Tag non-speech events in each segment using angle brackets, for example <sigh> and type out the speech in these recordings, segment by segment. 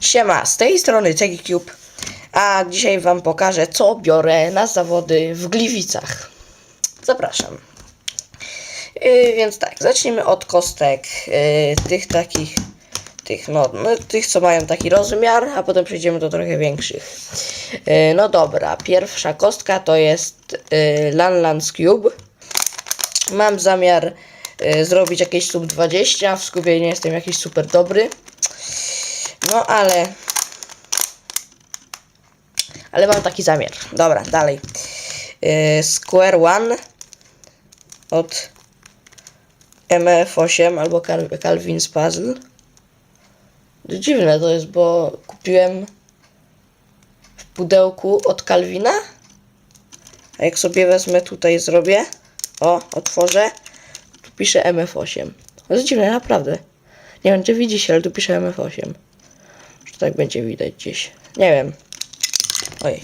Siema, z tej strony Cube, a dzisiaj wam pokażę co biorę na zawody w Gliwicach. Zapraszam. Yy, więc tak, zacznijmy od kostek yy, tych takich, tych no, no, tych co mają taki rozmiar, a potem przejdziemy do trochę większych. Yy, no dobra, pierwsza kostka to jest yy, Lanlands Cube. Mam zamiar y, zrobić jakieś sub 20. W skupie nie jestem jakiś super dobry. No ale. Ale mam taki zamiar. Dobra, dalej. Y, Square One od MF8 albo Cal- Calvin's Puzzle. Dziwne to jest, bo kupiłem w pudełku od Calvina. A jak sobie wezmę tutaj zrobię, o, otworzę, tu pisze MF8. To jest dziwne, naprawdę. Nie wiem, czy widzicie, ale tu pisze MF8. Tak będzie widać gdzieś? Nie wiem. Oj.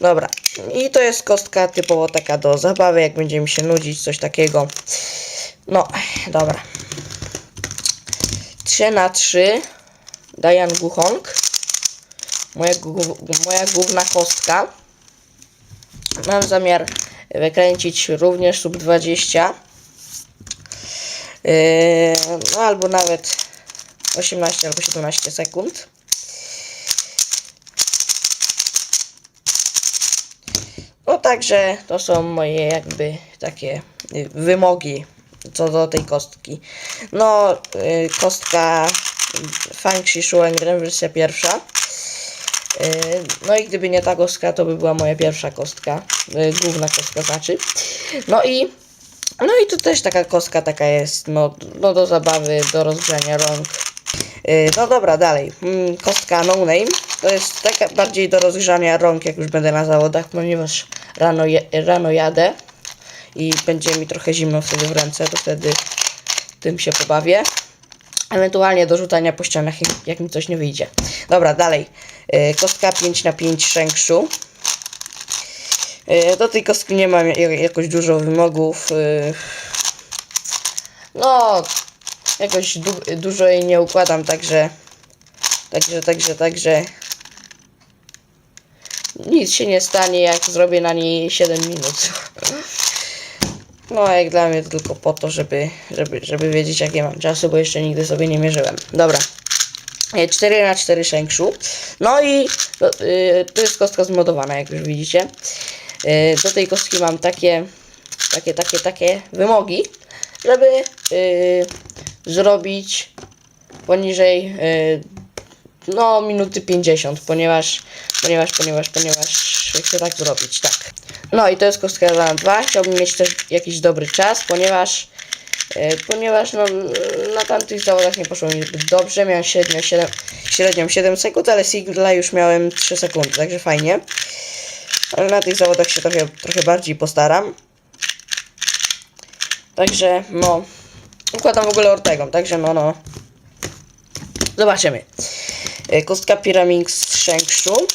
Dobra. I to jest kostka typowo taka do zabawy, jak będzie mi się nudzić, coś takiego. No, dobra. 3 na 3 Diane Guhong. Moja, moja główna kostka. Mam zamiar wykręcić również sub 20. Yy, no albo nawet 18 albo 17 sekund. No także to są moje jakby takie y, wymogi co do tej kostki. No y, kostka Fang Shishuan wersja pierwsza. Yy, No i gdyby nie ta kostka, to by była moja pierwsza kostka. Główna kostka znaczy. No i. No i tu też taka kostka taka jest, no, no do zabawy, do rozgrzania rąk. Yy, No dobra, dalej. Mm, Kostka no name. To jest taka bardziej do rozgrzania rąk, jak już będę na zawodach, ponieważ rano, je, rano jadę i będzie mi trochę zimno wtedy w ręce, to wtedy tym się pobawię. Ewentualnie do rzucania po ścianach, jak, mi coś nie wyjdzie. Dobra, dalej. Yy, kostka 5 na 5 Shengshu. Yy, do tej kostki nie mam ja- jakoś dużo wymogów. No, jakoś du dużo jej nie układam, także. Także, także, także. Nic się nie stanie, jak zrobię na niej 7 minut. <laughs> No, jak dla mnie to tylko po to, żeby, żeby, żeby wiedzieć, jakie mam czasu, bo jeszcze nigdy sobie nie mierzyłem. Dobra. 4 na 4 Shengshu. No i no, y, to jest kostka zmodowana, jak już widzicie. Y, do tej kostki mam takie, takie, takie, takie wymogi, żeby y, zrobić poniżej y, no minuty 50, ponieważ, ponieważ, ponieważ, ponieważ chcę tak zrobić, tak. No i to jest kostka dla 2. Chciałbym mieć też jakiś dobry czas, ponieważ e, ponieważ no, na tamtych zawodach nie poszło mi zbyt dobrze. Miałem średnio 7, średnią 7 sekund, ale singla już miałem 3 sekundy, także fajnie. Ale na tych zawodach się trochę, trochę bardziej postaram. Także no, układam w ogóle ortegą, także no, no. Zobaczymy. E, Kostka Pyramix Shengshu.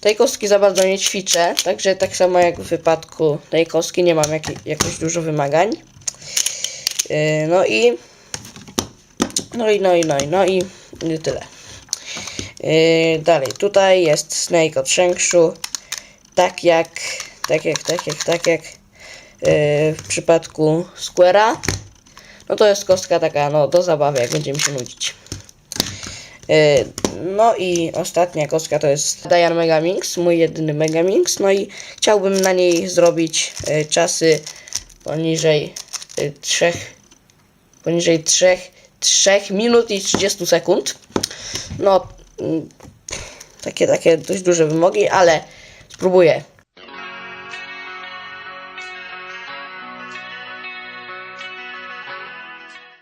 Tej kostki za bardzo nie ćwiczę, także tak samo jak w wypadku tej kostki nie mam jak, jakoś dużo wymagań. Yy, no i no i no i no i no i i tyle. Yy, dalej, tutaj jest Snake od Shengshu. Tak jak, tak jak, tak jak, tak jak w przypadku Square'a. No to jest kostka taka, no do zabawy, jak będzie mi się nudzić. Yy, No i ostatnia kostka to jest Diane Megamix, mój jedyny Megamix. No i chciałbym na niej zrobić yy, czasy poniżej yy, 3 poniżej 3, 3 minut i 30 sekund. No mm, takie takie dość duże wymogi, ale spróbuję.